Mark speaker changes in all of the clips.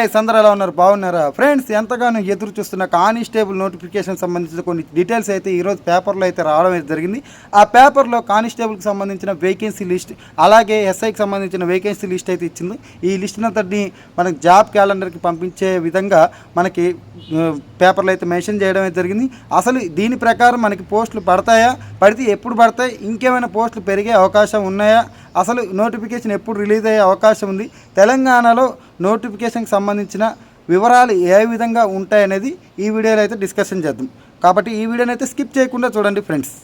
Speaker 1: Guys, ఉన్నారు బాగున్నారా? Friends ఎంతగానో ఎదురు చూస్తున్న కానిస్టేబుల్ నోటిఫికేషన్ సంబంధించిన కొన్ని డీటెయిల్స్ అయితే ఈరోజు పేపర్లో అయితే రావడం అయితే జరిగింది. ఆ పేపర్లో కానిస్టేబుల్కి సంబంధించిన వేకెన్సీ లిస్ట్ అలాగే ఎస్ఐకి సంబంధించిన వేకెన్సీ లిస్ట్ అయితే ఇచ్చింది. ఈ లిస్ట్ అంతటిని మనకి జాబ్ క్యాలెండర్కి పంపించే విధంగా మనకి పేపర్లు పేపర్లో అయితే మెన్షన్ చేయడం అయితే జరిగింది. అసలు దీని ప్రకారం మనకి పోస్టులు పడతాయా? పడితే ఎప్పుడు పడతాయి? ఇంకేమైనా పోస్టులు పెరిగే అవకాశం ఉన్నాయా? అసలు నోటిఫికేషన్ ఎప్పుడు రిలీజ్ అయ్యే అవకాశం ఉంది? తెలంగాణలో నోటిఫికేషన్కి సంబంధించిన వివరాలు ఏ విధంగా ఉంటాయనేది ఈ వీడియోలో అయితే డిస్కషన్ చేద్దాం. కాబట్టి ఈ వీడియోని అయితే స్కిప్ చేయకుండా చూడండి ఫ్రెండ్స్.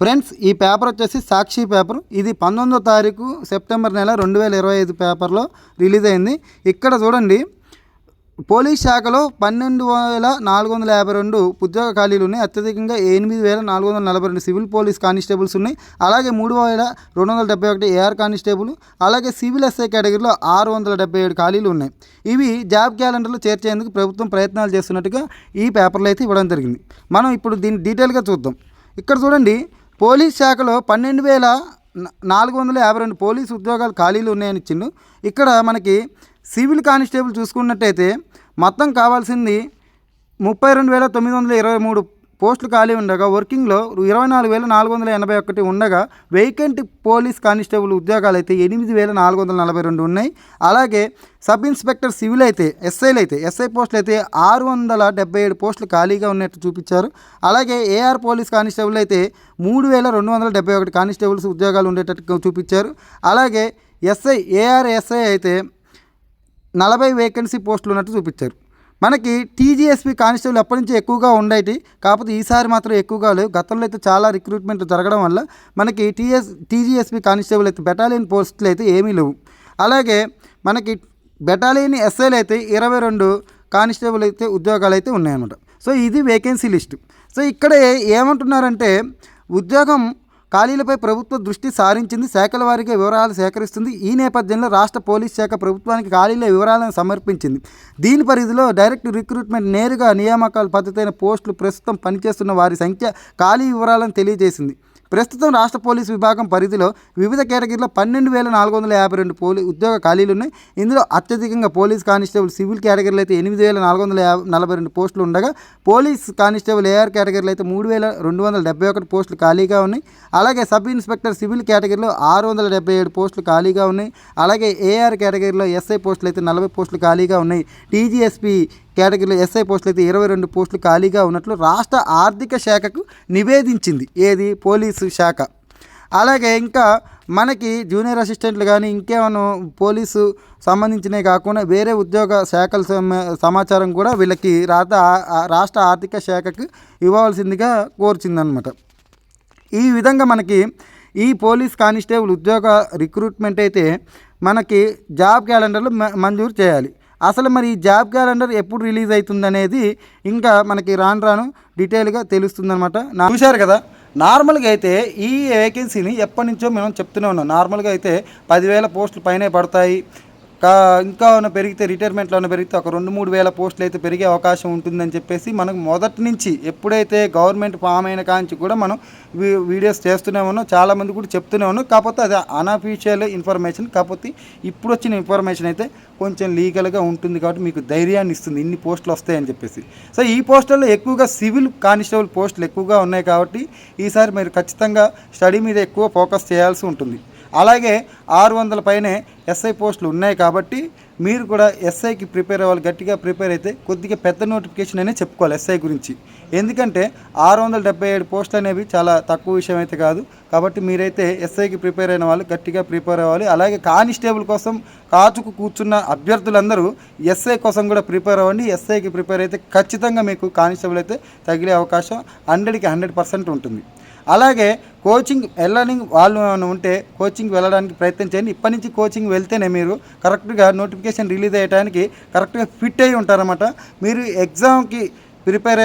Speaker 1: ఫ్రెండ్స్ ఈ పేపర్ వచ్చేసి సాక్షి పేపర్. ఇది పంతొమ్మిదో తారీఖు సెప్టెంబర్ నెల రెండు వేల ఇరవై ఐదు పేపర్లో రిలీజ్ అయింది. ఇక్కడ చూడండి పోలీస్ శాఖలో పన్నెండు వేల నాలుగు వందల యాభై రెండు ఉద్యోగ ఖాళీలు ఉన్నాయి అత్యధికంగా ఎనిమిది వేల నాలుగు వందల నలభై రెండు సివిల్ పోలీస్ కానిస్టేబుల్స్ ఉన్నాయి. అలాగే మూడు వేల రెండు వందల డెబ్బై ఒకటి ఏఆర్ కానిస్టేబుల్ అలాగే సివిల్ ఎస్ఐ కేటగిరీలో ఆరు వందల డెబ్బై ఏడు ఖాళీలు ఉన్నాయి. ఇవి జాబ్ క్యాలెండర్లో చేర్చేందుకు ప్రభుత్వం ప్రయత్నాలు చేస్తున్నట్టుగా ఈ పేపర్లో అయితే ఇవ్వడం జరిగింది. మనం ఇప్పుడు దీన్ని డీటెయిల్గా చూద్దాం. ఇక్కడ చూడండి పోలీస్ శాఖలో పన్నెండు వేల నాలుగు వందల యాభై రెండు పోలీసు ఉద్యోగాలు ఖాళీలు ఉన్నాయని ఇచ్చిండు ఇక్కడ మనకి సివిల్ కానిస్టేబుల్ చూసుకున్నట్టయితే మొత్తం కావాల్సింది ముప్పై రెండు వేల తొమ్మిది వందల ఇరవై మూడు పోస్టులు ఖాళీ ఉండగా వర్కింగ్లో ఇరవై నాలుగు వేల నాలుగు వందల ఎనభై ఒకటి ఉండగా వేకెంట్ పోలీస్ కానిస్టేబుల్ ఉద్యోగాలు అయితే ఎనిమిది వేల నాలుగు వందల నలభై రెండు ఉన్నాయి. అలాగే సబ్ ఇన్స్పెక్టర్ సివిల్ అయితే ఎస్ఐలు అయితే ఎస్ఐ పోస్టులు అయితే ఆరు వందల డెబ్బై ఏడు పోస్టులు ఖాళీగా ఉన్నట్టు చూపించారు. అలాగే ఏఆర్ పోలీస్ కానిస్టేబుల్ అయితే మూడు వేల రెండు వందల డెబ్బై ఒకటి కానిస్టేబుల్స్ ఉద్యోగాలు ఉండేటట్టు చూపించారు. అలాగే ఎస్ఐ ఏఆర్ ఎస్ఐ అయితే నలభై వేకెన్సీ పోస్టులు ఉన్నట్టు చూపించారు. మనకి టీజీఎస్పీ కానిస్టేబుల్ ఎప్పటి నుంచి ఎక్కువగా ఉండేటి కాకపోతే ఈసారి మాత్రం ఎక్కువగా లేవు. గతంలో అయితే చాలా రిక్రూట్మెంట్ జరగడం వల్ల మనకి టీఎస్ టీజీఎస్పీ కానిస్టేబుల్ అయితే బెటాలియన్ పోస్టులు అయితే ఏమీ లేవు. అలాగే మనకి బెటాలియన్ ఎస్ఐలు అయితే ఇరవై రెండు కానిస్టేబుల్ అయితే ఉద్యోగాలు అయితే ఉన్నాయన్నమాట. సో ఇది వేకెన్సీ లిస్ట్ సో ఇక్కడ ఏమంటున్నారంటే ఉద్యోగం ఖాళీలపై ప్రభుత్వ దృష్టి సారించింది. శాఖల వారిగా వివరాలు సేకరిస్తుంది. ఈ నేపథ్యంలో రాష్ట్ర పోలీస్ శాఖ ప్రభుత్వానికి ఖాళీల వివరాలను సమర్పించింది. దీని పరిధిలో డైరెక్ట్ రిక్రూట్మెంట్ నేరుగా నియామకాల పద్ధతైన పోస్టులు ప్రస్తుతం పనిచేస్తున్న వారి సంఖ్య ఖాళీ వివరాలను తెలియజేసింది. ప్రస్తుతం రాష్ట్ర పోలీస్ విభాగం పరిధిలో వివిధ కేటగిరీలో పన్నెండు వేల నాలుగు వందల యాభై రెండు పోలీ ఉద్యోగ ఖాళీలు ఉన్నాయి. ఇందులో అత్యధికంగా పోలీస్ కానిస్టేబుల్ సివిల్ కేటగిరీలో అయితే ఎనిమిది వేల నాలుగు వందల యాభై నలభై రెండు పోస్టులు ఉండగా పోలీస్ కానిస్టేబుల్ ఏఆర్ కేటగిరీలో అయితే మూడు వేల రెండు వందల డెబ్బై ఒకటి పోస్టులు ఖాళీగా ఉన్నాయి. అలాగే సబ్ ఇన్స్పెక్టర్ సివిల్ కేటగిరీలో ఆరు వందల డెబ్బై ఏడు పోస్టులు ఖాళీగా ఉన్నాయి. అలాగే ఏఆర్ కేటగిరీలో ఎస్ఐ పోస్టులు అయితే నలభై పోస్టులు ఖాళీగా ఉన్నాయి. టీజీఎస్పీ కేటగిరీలో ఎస్ఐ పోస్టులు అయితే ఇరవై రెండు పోస్టులు ఖాళీగా ఉన్నట్లు రాష్ట్ర ఆర్థిక శాఖకు నివేదించింది. ఏది? పోలీసు శాఖ. అలాగే ఇంకా మనకి జూనియర్ అసిస్టెంట్లు కానీ ఇంకేమైనా పోలీసు సంబంధించినవి కాకుండా వేరే ఉద్యోగ శాఖల సమాచారం కూడా వీళ్ళకి రాత రాష్ట్ర ఆర్థిక శాఖకు ఇవ్వవలసిందిగా కోరుచిందనమాట. ఈ విధంగా మనకి ఈ పోలీస్ కానిస్టేబుల్ ఉద్యోగ రిక్రూట్మెంట్ అయితే మనకి జాబ్ క్యాలెండర్లు మ- మంజూరు చేయాలి. అసలు మరి ఈ జాబ్ క్యాలెండర్ ఎప్పుడు రిలీజ్ అవుతుంది అనేది ఇంకా మనకి రాను రాను డీటెయిల్గా తెలుస్తుందన్నమాట. నా చూశారు కదా నార్మల్గా అయితే ఈ వేకెన్సీని ఎప్పటి నుంచో మేము చెప్తూనే ఉన్నాం. నార్మల్గా అయితే పదివేల పోస్టులు పైనే పడతాయి. ఇంకా పెరిగితే రిటైర్మెంట్లో పెరిగితే ఒక రెండు మూడు వేల పోస్టులు అయితే పెరిగే అవకాశం ఉంటుందని చెప్పేసి మనకు మొదటి నుంచి ఎప్పుడైతే గవర్నమెంట్ ఫామ్ అయిన కాంచి కూడా మనం వీ- వీడియోస్ చేస్తూనే ఉన్నాం. చాలామంది కూడా చెప్తూనే ఉన్నాం. కాకపోతే అది అనఫీషియల్ ఇన్ఫర్మేషన్ కాకపోతే ఇప్పుడు వచ్చిన ఇన్ఫర్మేషన్ అయితే కొంచెం లీగల్గా ఉంటుంది కాబట్టి మీకు ధైర్యాన్ని ఇస్తుంది. ఇన్ని పోస్టులు వస్తాయని చెప్పేసి. సో ఈ పోస్టుల్లో ఎక్కువగా సివిల్ కానిస్టేబుల్ పోస్టులు ఎక్కువగా ఉన్నాయి కాబట్టి ఈసారి మీరు ఖచ్చితంగా స్టడీ మీద ఎక్కువ ఫోకస్ చేయాల్సి ఉంటుంది. అలాగే ఆరు వందల పైనే ఎస్ఐ పోస్టులు ఉన్నాయి కాబట్టి మీరు కూడా ఎస్ఐకి ప్రిపేర్ అవ్వాలి గట్టిగా ప్రిపేర్ అయితే కొద్దిగా పెద్ద నోటిఫికేషన్ అనే చెప్పుకోవాలి ఎస్ఐ గురించి. ఎందుకంటే ఆరు వందల డెబ్బై ఏడు పోస్టులు అనేవి చాలా తక్కువ విషయం అయితే కాదు. కాబట్టి మీరైతే ఎస్ఐకి ప్రిపేర్ అయిన వాళ్ళు గట్టిగా ప్రిపేర్ అవ్వాలి. అలాగే కానిస్టేబుల్ కోసం కాచుకు కూర్చున్న అభ్యర్థులందరూ ఎస్ఐ కోసం కూడా ప్రిపేర్ అవ్వండి. ఎస్ఐకి ప్రిపేర్ అయితే ఖచ్చితంగా మీకు కానిస్టేబుల్ అయితే తగిలే అవకాశం హండ్రెడ్కి హండ్రెడ్ పర్సెంట్ ఉంటుంది. అలాగే కోచింగ్ వెళ్ళని వాళ్ళు ఏమైనా ఉంటే కోచింగ్ వెళ్ళడానికి ప్రయత్నం చేయండి. ఇప్పటి నుంచి కోచింగ్ వెళ్తేనే మీరు కరెక్ట్గా నోటిఫికేషన్ రిలీజ్ అయ్యడానికి కరెక్ట్గా ఫిట్ అయ్యి ఉంటారన్నమాట. మీరు ఎగ్జామ్కి ప్రిపేర్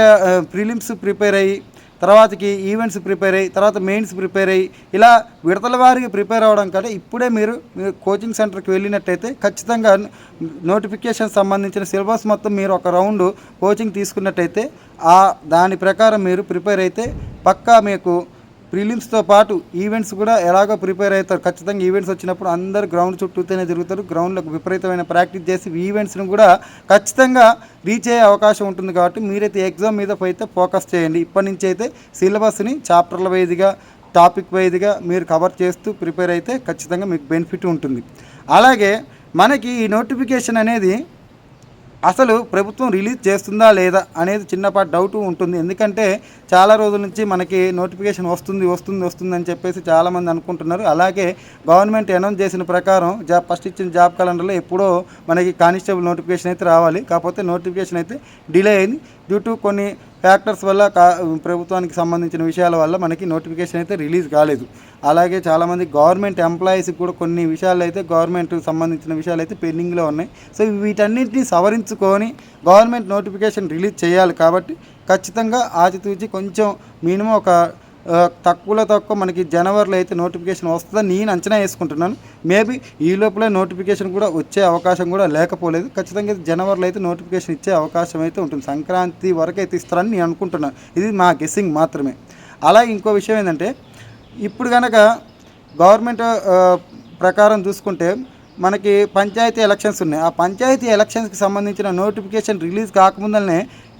Speaker 1: ప్రిలిమ్స్ ప్రిపేర్ అయ్యి తర్వాతకి ఈవెంట్స్ ప్రిపేర్ అయ్యి తర్వాత మెయిన్స్ ప్రిపేర్ అయ్యి ఇలా విడతల వారికి ప్రిపేర్ అవ్వడం కంటే ఇప్పుడే మీరు మీరు కోచింగ్ సెంటర్కి వెళ్ళినట్టయితే ఖచ్చితంగా నోటిఫికేషన్ సంబంధించిన సిలబస్ మొత్తం మీరు ఒక రౌండ్ కోచింగ్ తీసుకున్నట్టయితే ఆ దాని ప్రకారం మీరు ప్రిపేర్ అయితే పక్కా మీకు ప్రిలిమ్స్తో పాటు ఈవెంట్స్ కూడా ఎలాగో ప్రిపేర్ అవుతారు. ఖచ్చితంగా ఈవెంట్స్ వచ్చినప్పుడు అందరూ గ్రౌండ్ చుట్టూతోనే తిరుగుతారు. గ్రౌండ్లో విపరీతమైన ప్రాక్టీస్ చేసి ఈవెంట్స్ను కూడా ఖచ్చితంగా రీచ్ అయ్యే అవకాశం ఉంటుంది కాబట్టి మీరైతే ఎగ్జామ్ మీద అయితే ఫోకస్ చేయండి. ఇప్పటి నుంచి అయితే సిలబస్ని చాప్టర్ల వైజ్గా టాపిక్ వైజ్గా మీరు కవర్ చేస్తూ ప్రిపేర్ అయితే ఖచ్చితంగా మీకు బెనిఫిట్ ఉంటుంది. అలాగే మనకి ఈ నోటిఫికేషన్ అనేది అసలు ప్రభుత్వం రిలీజ్ చేస్తుందా లేదా అనేది చిన్నపాటి డౌట్ ఉంటుంది. ఎందుకంటే చాలా రోజుల నుంచి మనకి నోటిఫికేషన్ వస్తుంది వస్తుంది వస్తుంది అని చెప్పేసి చాలామంది అనుకుంటున్నారు. అలాగే గవర్నమెంట్ అనౌన్స్ చేసిన ప్రకారం జాబ్ ఫస్ట్ ఇచ్చిన జాబ్ క్యాలెండర్లో ఎప్పుడో మనకి కానిస్టేబుల్ నోటిఫికేషన్ అయితే రావాలి. కాకపోతే నోటిఫికేషన్ అయితే డిలే అయింది. డ్యూ టు కొన్ని ఫ్యాక్టర్స్ వల్ల కా ప్రభుత్వానికి సంబంధించిన విషయాల వల్ల మనకి నోటిఫికేషన్ అయితే రిలీజ్ కాలేదు. అలాగే చాలామంది గవర్నమెంట్ ఎంప్లాయీస్కి కూడా కొన్ని విషయాలు అయితే గవర్నమెంట్ సంబంధించిన విషయాలు అయితే పెండింగ్లో ఉన్నాయి. సో వీటన్నింటిని సవరించుకొని గవర్నమెంట్ నోటిఫికేషన్ రిలీజ్ చేయాలి కాబట్టి ఖచ్చితంగా ఆచితూచి కొంచెం మినిమం ఒక తక్కువలో తక్కువ మనకి జనవరిలో అయితే నోటిఫికేషన్ వస్తుందని నేను అంచనా వేసుకుంటున్నాను. మేబీ ఈ లోపలే నోటిఫికేషన్ కూడా వచ్చే అవకాశం కూడా లేకపోలేదు. ఖచ్చితంగా జనవరిలో అయితే నోటిఫికేషన్ ఇచ్చే అవకాశం అయితే ఉంటుంది. సంక్రాంతి వరకు అయితే ఇస్తారని నేను అనుకుంటున్నాను ఇది మా గెస్సింగ్ మాత్రమే. అలాగే ఇంకో విషయం ఏంటంటే ఇప్పుడు కనుక గవర్నమెంట్ ప్రకారం చూసుకుంటే మనకి పంచాయతీ ఎలక్షన్స్ ఉన్నాయి. ఆ పంచాయతీ ఎలక్షన్స్కి సంబంధించిన నోటిఫికేషన్ రిలీజ్ కాకముందనే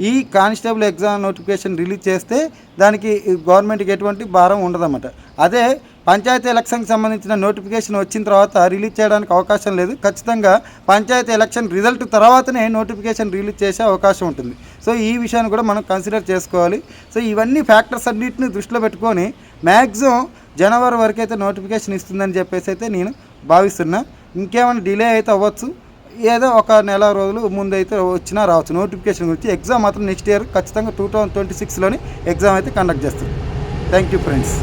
Speaker 1: ఈ కానిస్టేబుల్ ఎగ్జామ్ నోటిఫికేషన్ రిలీజ్ చేస్తే దానికి గవర్నమెంట్కి ఎటువంటి భారం ఉండదన్నమాట. అదే పంచాయతీ ఎలక్షన్కి సంబంధించిన నోటిఫికేషన్ వచ్చిన తర్వాత రిలీజ్ చేయడానికి అవకాశం లేదు. ఖచ్చితంగా పంచాయతీ ఎలక్షన్ రిజల్ట్ తర్వాతనే నోటిఫికేషన్ రిలీజ్ చేసే అవకాశం ఉంటుంది. సో ఈ విషయాన్ని కూడా మనం కన్సిడర్ చేసుకోవాలి. సో ఇవన్నీ ఫ్యాక్టర్స్ అన్నింటిని దృష్టిలో పెట్టుకొని మ్యాక్సిమం జనవరి వరకు అయితే నోటిఫికేషన్ ఇస్తుందని చెప్పేసి అయితే నేను భావిస్తున్నా. ఇంకేమైనా డిలే అయితే అవ్వచ్చు. ఏదో ఒక నెల రోజులు ముందైతే వచ్చినా రావచ్చు. నోటిఫికేషన్ గురించి ఎగ్జామ్ మాత్రం నెక్స్ట్ ఇయర్ ఖచ్చితంగా టూ థౌజండ్ ట్వంటీ సిక్స్లోని ఎగ్జామ్ అయితే కండక్ట్ చేస్తారు. Thank you friends